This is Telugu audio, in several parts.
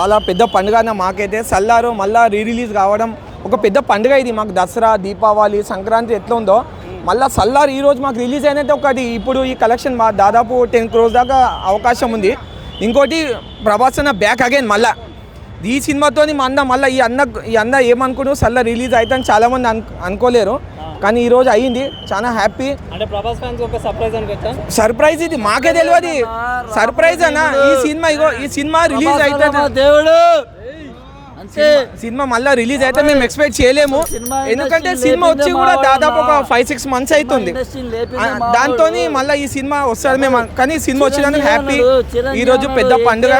చాలా పెద్ద పండుగ అన్న మాకైతే సల్లారు మళ్ళా రీ రిలీజ్ కావడం ఒక పెద్ద పండుగ ఇది మాకు. దసరా దీపావళి సంక్రాంతి ఎట్లా ఉందో. మళ్ళా సల్లార్ ఈ రోజు మాకు రిలీజ్ అయినట్టు ఒకటి. ఇప్పుడు ఈ కలెక్షన్ మా దాదాపు టెన్ క్రోస్ దాకా అవకాశం ఉంది. ఇంకోటి ప్రభాస్ అన్న బ్యాక్ అగైన్ మళ్ళా. ఈ సినిమాతోని మా అన్న మళ్ళీ ఈ అన్న ఈ అన్న ఏమనుకున్నాడు సల్లా రిలీజ్ చాలామంది అను అనుకోలేరు. కానీ ఈ రోజు అయ్యింది. చాలా హ్యాపీ. అంటే ప్రభాస్ ఫ్యాన్స్ ఒక సర్ప్రైజ్ అనుకోవచ్చా సర్ప్రైజ్ ఇది. మాకే తెలియదు సర్ప్రైజ్ అన్న. ఈ సినిమా ఇగో ఈ సినిమా రిలీజ్ అవుతుంది దేవుడు. అంతే సినిమా. మళ్ళీ రిలీజ్ అయితే మేము ఎక్స్పెక్ట్ చేయలేము. ఎందుకంటే సినిమా వచ్చి కూడా దాదాపు ఒక. ఫైవ్ సిక్స్ మంత్స్ అవుతుంది దాంతో. మళ్ళీ ఈ సినిమా వస్తుంది మేము కానీ సినిమా వచ్చినందుకు హ్యాపీ ఈ రోజు పెద్ద పండుగ.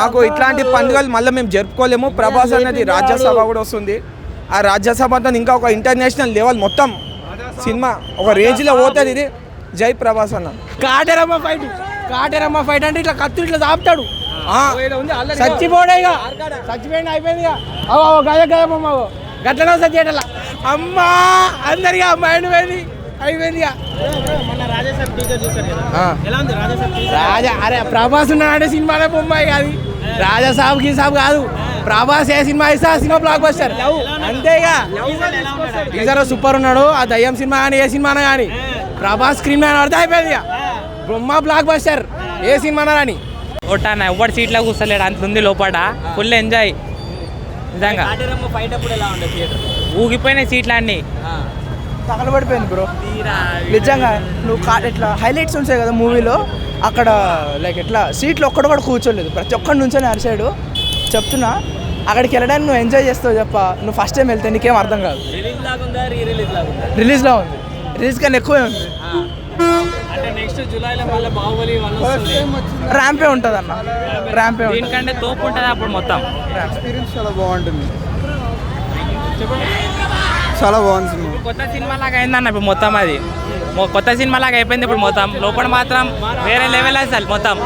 మాకు ఇట్లాంటి. పండుగలు మళ్ళీ మేము జరుపుకోలేము. ప్రభాస్ అనేది రాజ్యసభ. కూడా వస్తుంది. ఆ రాజ్యసభతో ఇంకా ఒక ఇంటర్నేషనల్ లెవెల్ మొత్తం సినిమా. ఒక రేంజ్లో పోతుంది ఇది. జై ప్రభాస్ అన్న. కాటరమ్మ ఫైట్ కాటరమ్మ ఫైట్ అంటే ఇట్లా కత్తి ఇట్లా చాపుతాడు. ఆ, చచ్చిపోడే ఇక. చచ్చిపోయింది అయిపోయింది అవు అవు గయ గయమ్మ గట్లనే చచ్చేటలా అమ్మా అందరిగా మైండ్ పోయింది. అయిపోయింది. రాజా అరే ప్రభాస్ ఉన్నాడే సినిమానే బొమ్మాయి కాదు రాజా సాబ్కి సాబ్ కాదు. ప్రభాస్ ఏ సినిమా ఇస్తే ఆ సినిమా బ్లాక్ బస్టర్ అంతే ఇక. టీజర్ సూపర్ ఉన్నాడు? ఆ దయ్యం సినిమా కానీ ఏ సినిమా కానీ ప్రభాస్ స్క్రీన్ మీద పడితే అయిపోయింది బొమ్మ బ్లాక్ బస్టర్ ఏ సినిమా అని కొట్టాను ఎవరి సీట్లో కూర్చోలేడు అంత ఉంది లోపల. ఫుల్ ఎంజాయ్ నిజంగా. ఊగిపోయినాయి సీట్లు అన్ని. తగలబడిపోయింది బ్రో. నిజంగా నువ్వు కా ఇట్లా హైలైట్స్ ఉంటాయి కదా మూవీలో అక్కడ లైక్ ఎట్లా సీట్లు ఒక్కడు కూడా కూర్చోలేదు. ప్రతి ఒక్కడి నుంచొని అరిసాడు చెప్తున్నా అక్కడికి వెళ్ళడానికి నువ్వు ఎంజాయ్ చేస్తావు చెప్ప. నువ్వు ఫస్ట్ టైం వెళ్తే నీకేం అర్థం కాదు. రిలీజ్ లాగుందా రీ రిలీజ్ లాగుందా రిలీజ్లో ఉంది. రిలీజ్ కన్నా ఎక్కువే ఉంది. నెక్స్ట్ జూలైలో మళ్ళీ బాహుబలి వన్ ర్యాంపే ఉంటుంది అన్న ర్యాంపే ఉంటుంది. దీనికంటే తోపు ఉంటుంది అప్పుడు మొత్తం. ఎక్స్పీరియన్స్ చాలా బాగుంటుంది. చాలా బాగుంది సినిమా. కొత్త సినిమా లాగా అయిందన్న ఇప్పుడు మొత్తం అది. కొత్త సినిమా లాగా అయిపోయింది ఇప్పుడు మొత్తం. లోపల మాత్రం వేరే లెవెల్ అసలు మొత్తం.